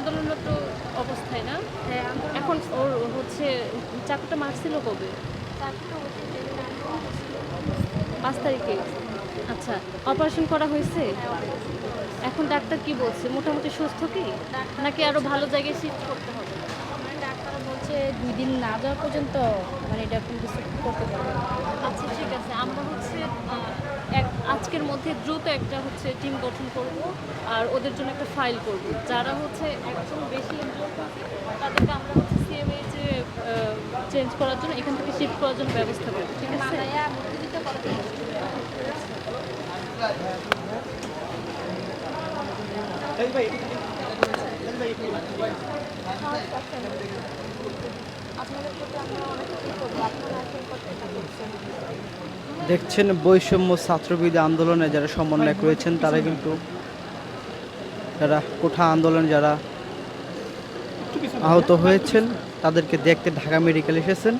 আন্দোলনরত অবস্থায় না? হ্যাঁ এখন ওর হচ্ছে চাকুটা মারছিল কবে? চাকরিটা পাঁচ তারিখে? আচ্ছা অপারেশন করা হয়েছে? হ্যাঁ, operation করেছে। এখন ডাক্তার কি বলছে? মোটামুটি সুস্থ কি? নাকি আরও ভালো জায়গায় শিফট করতে হবে? মানে ডাক্তার বলছে দুই দিন না যাওয়া পর্যন্ত মানে এটা কোনো কিছু করতে পারবে আচ্ছা ঠিক আছে। আমরা হচ্ছে আজকের মধ্যে দ্রুত একটা হচ্ছে টিম গঠন করব আর ওদের জন্য একটা ফাইল করব। যারা হচ্ছে একদম বেশি তাদেরকে আমরা হচ্ছে সিএমএ যে চেঞ্জ করার জন্য এখান থেকে শিফট করার জন্য ব্যবস্থা করব, ঠিক আছে। আপনাদের প্রতি আমরা অনেক কৃতজ্ঞ আপনারা দেখছেন বৈষম্য ছাত্রবিরোধী আন্দোলনে যারা সমন্বয় করেছেন তারা কিন্তু যারা কোঠা আন্দোলনে যারা আহত হয়েছেন তাদেরকে দেখতে ঢাকা মেডিকেল এসেছেন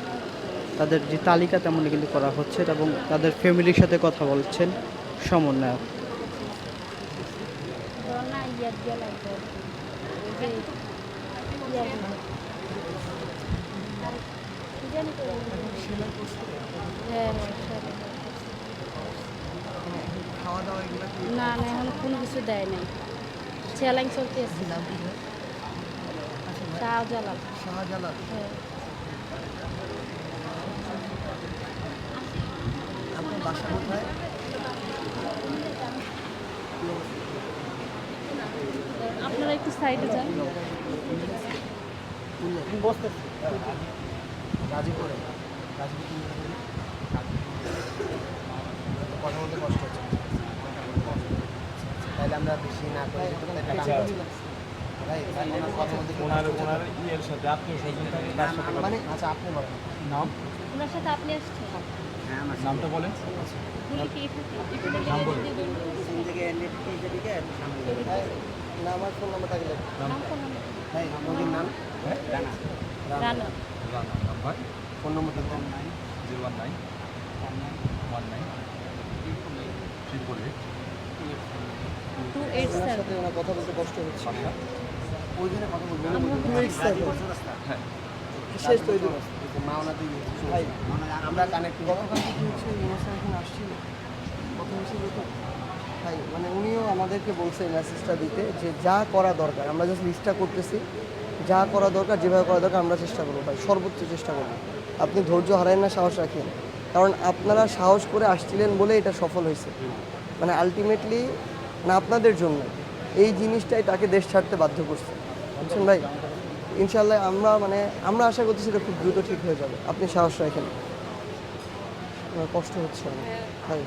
তাদের যে তালিকা তেমন কিন্তু করা হচ্ছে এবং তাদের ফ্যামিলির সাথে কথা বলছেন সমন্বয়ক? হ্যাঁ, হ্যাঁ। না না এখন কোনো কিছু দেয় নাই। চলতে শাহজালাল। হ্যাঁ। আপনারা একটু সাইডে যান। গাজীপুরে। গাজীপুর কথা বলতে কষ্ট থাকে না, না, মানে আচ্ছা আপনি বলেন। নাম? ওনার সাথে আপনি আসছেন? নামটা বলেন। নাম বলুন। না আমার ফোন নাম্বারটা গেলে নাম? নাম? ভাই নদীর নাম? রানা। রানা। নাম্বার ফোন নম্বরটা দেন। Zero one nine. One nine. Triple eight. Two eight. ওনার সেভেন সাথে ওনার কথা বলতে কষ্ট হচ্ছে। বলব। হ্যাঁ। তৈরি মা ওনাদের ভাই। আমরা কানেক্ট ভাই মানে উনিও আমাদেরকে বলছে এই মেসেজটা দিতে যে যা করা দরকার আমরা জাস্ট লিস্টটা করতেছি। যা করা দরকার যেভাবে করা দরকার আমরা চেষ্টা করব ভাই। সর্বোচ্চ চেষ্টা করব। আপনি ধৈর্য হারায়েন না সাহস রাখেন। কারণ আপনারা সাহস করে আসছিলেন বলে এটা সফল হয়েছে। মানে আলটিমেটলি না আপনাদের জন্য। এই জিনিসটাই তাকে দেশ ছাড়তে বাধ্য করছে। বুঝছেন ভাই? ইনশাল্লাহ আমরা মানে আমরা আশা করছি সেটা খুব দ্রুত ঠিক হয়ে যাবে। আপনি সাহস রাখেন। আমার কষ্ট হচ্ছে ভাই।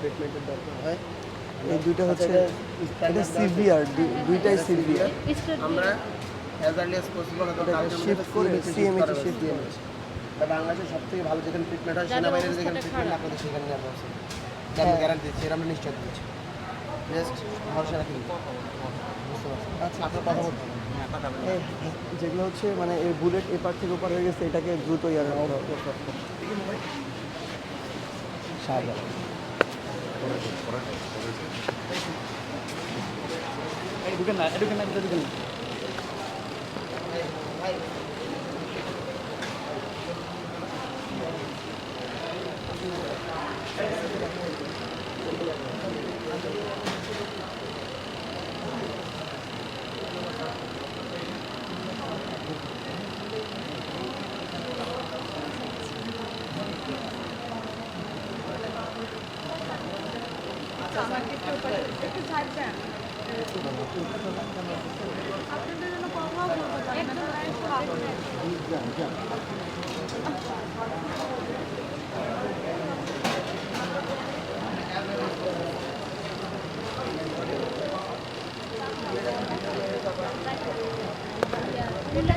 ট্রিটমেন্টের দরকার হয় এই দুইটা হচ্ছে এটা সিভিয়ার দুইটাই সিভিয়ার। আমরা আর্লি পসিবল শিফট করে সিএমএইচ শিফট দিয়ে বাংলাদেশের সব থেকে ভালো যেখানে ট্রিটমেন্ট হয় সেনাবাহিনীর যেখানে ট্রিটমেন্ট। আপনাদের সেখানে নেওয়া হচ্ছে। আমি গ্যারান্টি দিচ্ছি? আমরা নিশ্চয় দিচ্ছি। জাস্ট ভরসা রাখি আচ্ছা আপনার কথা বলতে যেগুলো হচ্ছে মানে এই বুলেট এপার থেকে ওপার হয়ে গেছে এটাকে দ্রুত ইয়ার শাহজালাল ঢুকেন না ঢুকেন না ঢুকেন না। Mula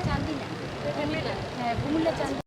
cantik, mula cantik.